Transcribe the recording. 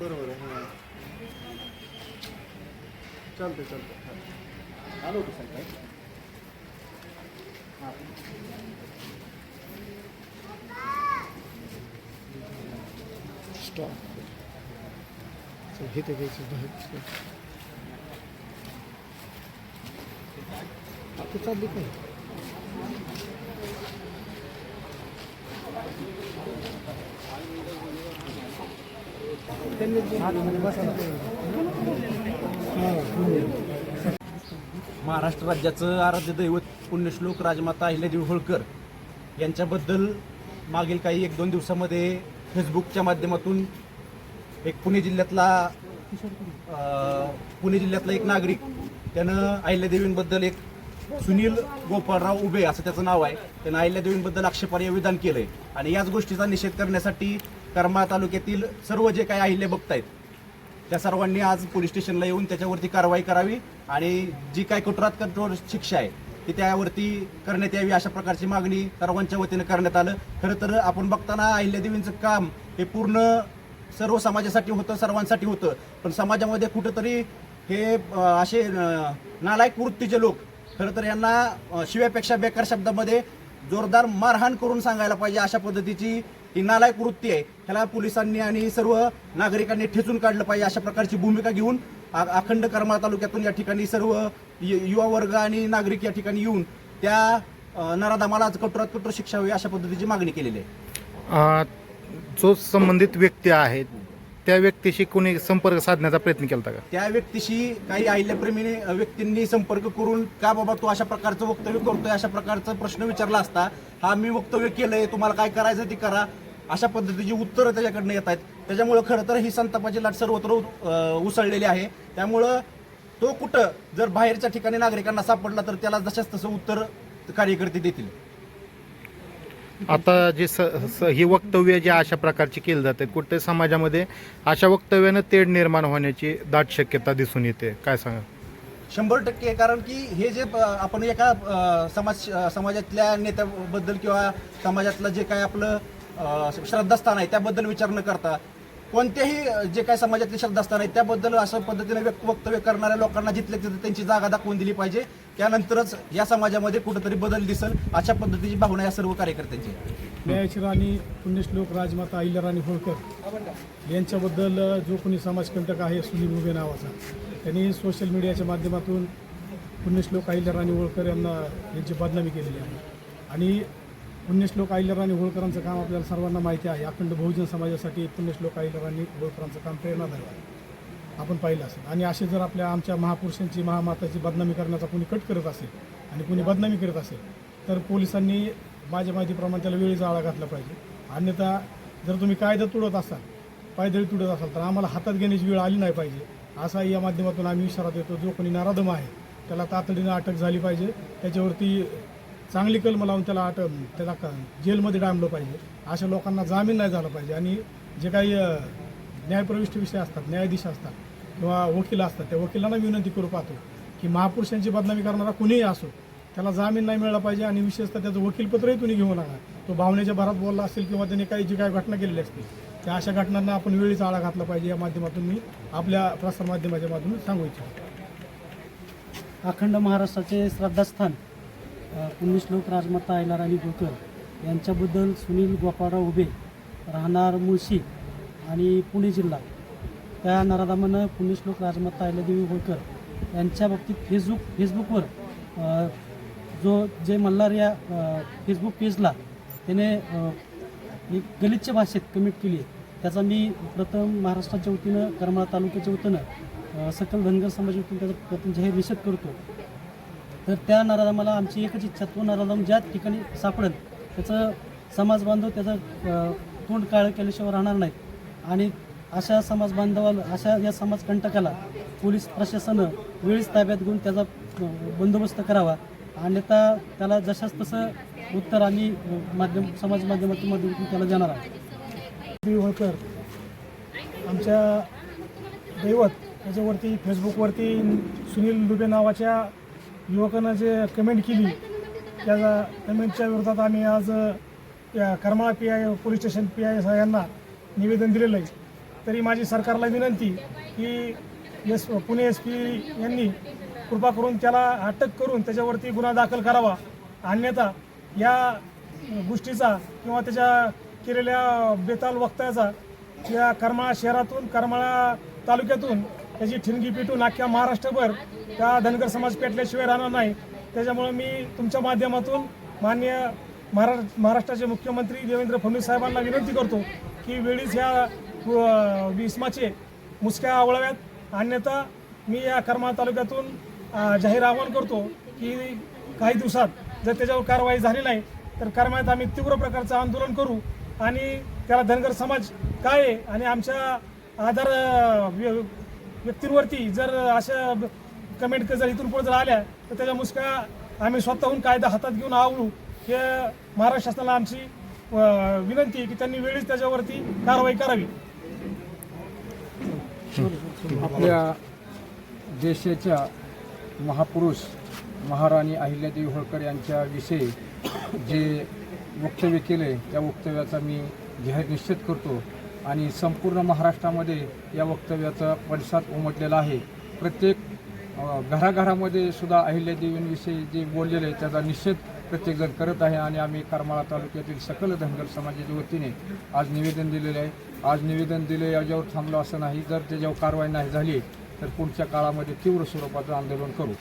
बरोबर आहे चालतं चालतं आलो होतो साहेब हां. स्टॉप. हे ते घ्यायचं बाहेर आता चालली काय महाराष्ट्र राज्याचं आराध्य दैवत पुण्यश्लोक राजमाता अहिल्यादेवी होळकर यांच्याबद्दल मागील काही एक दोन दिवसामध्ये फेसबुकच्या माध्यमातून एक पुणे जिल्ह्यातला पुणे जिल्ह्यातला एक नागरिक त्यानं अहिल्यादेवींबद्दल एक सुनील गोपाळराव उभे असं त्याचं नाव आहे. त्यानं अहिल्यादेवींबद्दल आक्षेपार्ह विधान केलंय. आणि याच गोष्टीचा निषेध करण्यासाठी करमाळा तालुक्यातील सर्व जे काही अहिल्या बघतायत त्या सर्वांनी आज पोलीस स्टेशनला येऊन त्याच्यावरती कारवाई करावी आणि जी काय कठोरात कठोर शिक्षा आहे ती त्यावरती करण्यात यावी अशा प्रकारची मागणी सर्वांच्या वतीनं करण्यात आलं. खरं तर आपण बघताना अहिल्यादेवींचं काम हे पूर्ण सर्व समाजासाठी होतं सर्वांसाठी होतं. पण समाजामध्ये कुठंतरी हे असे नालायक वृत्तीचे लोक खरं तर यांना शिव्यापेक्षा बेकार शब्दामध्ये जोरदार मारहाण करून सांगायला पाहिजे अशा पद्धतीची ही नालायक वृत्ती आहे. ह्याला पोलिसांनी आणि सर्व नागरिकांनी ठेचून काढलं पाहिजे अशा प्रकारची भूमिका घेऊन आ- अखंड करमाळा तालुक्यातून या ठिकाणी सर्व युवा वर्ग आणि नागरिक या ठिकाणी येऊन त्या नराधामाला आज कठोरात कठोर शिक्षा हवी अशा पद्धतीची मागणी केलेली आहे. जो संबंधित व्यक्ती आहे त्या व्यक्तीशी कोणी संपर्क साधण्याचा प्रयत्न केला का? त्या व्यक्तीशी काही अहिल्याप्रेमी व्यक्तींनी संपर्क करून का बाबा तू अशा प्रकारचं वक्तव्य करतोय? अशा प्रकारचा प्रश्न विचारला असता. हा मी वक्तव्य केलंय तुम्हाला काय करायचं ते करा. अशा पद्धतीची उत्तरं त्याच्याकडनं येत आहेत. त्याच्यामुळं खरं तर ही संतापाची लाट सर्वत्र उसळलेली आहे. त्यामुळं तो कुठं जर बाहेरच्या ठिकाणी नागरिकांना सापडला तर त्याला जशाच तसं उत्तर कार्यकर्ते देतील. आता जे स, स, ही वक्तव्य जे अशा प्रकारची केली जाते कुठे समाजामध्ये अशा वक्तव्यानं तेढ निर्माण होण्याची दाट शक्यता दिसून येते. काय सांगा शंभर टक्के कारण की हे जे आपण एका समाज समाजातल्या नेत्याबद्दल किंवा समाजातलं जे काय आपलं श्रद्धास्थान आहे त्याबद्दल विचार न करता कोणत्याही जे काय समाजातले शब्द असताना त्याबद्दल अशा पद्धतीने व्यक्त वक्तव्य करणाऱ्या लोकांना जिथल्या तिथे त्यांची जागा दाखवून दिली पाहिजे. त्यानंतरच या समाजामध्ये कुठेतरी बदल दिसल अशा पद्धतीची भावना या सर्व कार्यकर्त्यांची न्यायाची राणी पुण्यश्लोक राजमाता अहिल्याराणी होळकर यांच्याबद्दल जो कोणी समाजकंटक आहे सुनील उभे नावाचा त्यांनी सोशल मीडियाच्या माध्यमातून पुण्यश्लोक अहिल्याराणी होळकर यांना यांची बदनामी केलेली आहे. आणि पुण्यश्लोक अहिल्याराणी होळकरांचं काम आपल्याला सर्वांना माहिती आहे. अखंड बहुजन समाजासाठी पुण्यश्लोक अहिल्याराणी होळकरांचं काम प्रेरणादायक आहे. आपण पाहिलं असेल. आणि असे जर आपल्या आमच्या महापुरुषांची महामाताची बदनामी करण्याचा कोणी कट करत असेल आणि कोणी बदनामी करत असेल तर पोलिसांनी माझ्या माहितीप्रमाणे त्याला वेळीचा आळा घातला पाहिजे. अन्यथा जर तुम्ही कायदा तुडत असाल पायदळी तुडत असाल तर आम्हाला हातात घेण्याची वेळ आली नाही पाहिजे. असा या माध्यमातून आम्ही इशारा देतो. जो कोणी नाराधम आहे त्याला तातडीनं अटक झाली पाहिजे. त्याच्यावरती चांगली कलम लावून त्याला अटक त्याला क- जेलमध्ये डांबलं पाहिजे. अशा लोकांना जामीन नाही झाला पाहिजे. आणि जे काही न्यायप्रविष्ट विषय असतात न्यायाधीश असतात किंवा वकील असतात त्या वकिलांना विनंती करू पाहतो की महापुरुषांची बदनामी करणारा कुणीही असो त्याला जामीन नाही मिळाला पाहिजे आणि विशेषतः त्याचं वकीलपत्रही तुम्ही घेऊ नका. तो भावनेच्या भरात बोलला असेल किंवा त्याने काही जी काही घटना केलेली असतील त्या अशा घटनांना आपण वेळीच आळा घातला पाहिजे या माध्यमातून मी आपल्या प्रसारमाध्यमाच्या माध्यमातून सांगू इच्छितो. अखंड महाराष्ट्राचे श्रद्धास्थान पुण्य श्लोक राजमाता अहिलाराणी गोकर यांच्याबद्दल सुनील गोपाळराव उभे राहणार मुळशी आणि पुणे जिल्हा. त्या नराधामानं पुण्यश्लोक राजमाता अहिल्यादेवी होळकर यांच्या बाबतीत फेसबुक फेसबुकवर जो जे मल्हार या फेसबुक पेजला त्याने एक गलिच्छ भाषेत कमेंट केली आहे. त्याचा मी प्रथम महाराष्ट्राच्या वतीनं करमाळा तालुक्याच्या वतीनं सकल धनगर समाजाच्या वतीनं त्याचा प्रथम जाहीर निषेध करतो. तर त्या नराधामाला आमची एकच इच्छा तो नराधाम ज्या ठिकाणी सापडेल त्याचं समाज बांधव त्याचं तोंड काळं केल्याशिवाय राहणार नाही आणि अशा समाज बांधवाला अशा या समाजकंटकाला पोलीस प्रशासनं वेळीच ताब्यात घेऊन त्याचा बंदोबस्त करावा. अन्यथा त्याला जशाच तसं उत्तर आम्ही माध्यम समाज माध्यमातून माध्यमातून त्याला देणार आहोत. होळकर आमच्या दैवत त्याच्यावरती फेसबुकवरती सुनील दुबे नावाच्या युवकांना जे कमेंट केली त्याचा कमेंटच्या विरोधात आम्ही आज या Karmala P I police station P I यांना निवेदन दिलेलं आहे. तरी माझी सरकारला विनंती की एस पुणे एस पी यांनी कृपा करून त्याला अटक करून त्याच्यावरती गुन्हा दाखल करावा. अन्यथा या गोष्टीचा किंवा त्याच्या केलेल्या बेताल वक्त्याचा या करमाळा शहरातून करमाळा तालुक्यातून त्याची ठिणगी पिटून अख्ख्या महाराष्ट्रभर त्या धनगर समाज पेटल्याशिवाय राहणार नाही. त्याच्यामुळं मी तुमच्या माध्यमातून मान्य महारा महाराष्ट्राचे मुख्यमंत्री देवेंद्र फडणवीस साहेबांना विनंती करतो की वेळीच ह्या विस्माचे मुसक्या आवळाव्यात. अन्यथा मी या करमाळा तालुक्यातून जाहीर आवाहन करतो की काही दिवसात जर त्याच्यावर कारवाई झाली नाही तर करमाळ्यात आम्ही तीव्र प्रकारचं आंदोलन करू आणि त्याला धनगर समाज काय आहे आणि आमच्या आधार व्य- व्यक्तींवरती जर अशा कमेंट जर इथून पुढे जर आल्या तर त्याच्या मुस्का आम्ही स्वतःहून कायदा हातात घेऊन आवडू हे महाराष्ट्र शासनाला आमची विनंती आहे की त्यांनी वेळीच त्याच्यावरती कारवाई करावी. आपल्या देशाच्या महापुरुष महाराणी अहिल्यादेवी होळकर यांच्या विषयी जे वक्तव्य केले त्या वक्तव्याचा मी जाहीर निश्चित करतो. आणि संपूर्ण महाराष्ट्रामध्ये या वक्तव्याचा पडसाद उमटलेला आहे. प्रत्येक घराघरामध्ये सुद्धा अहिल्यादेवींविषयी जे बोललेले आहे त्याचा निषेध प्रत्येकजण करत आहे आणि आम्ही करमाळा तालुक्यातील सकल धनगर समाजाच्या वतीने आज निवेदन दिलेले आहे. आज निवेदन दिले याच्यावर थांबलो असं नाही. जर त्याच्यावर कारवाई नाही झाली तर पुढच्या काळामध्ये तीव्र स्वरूपाचं आंदोलन करू.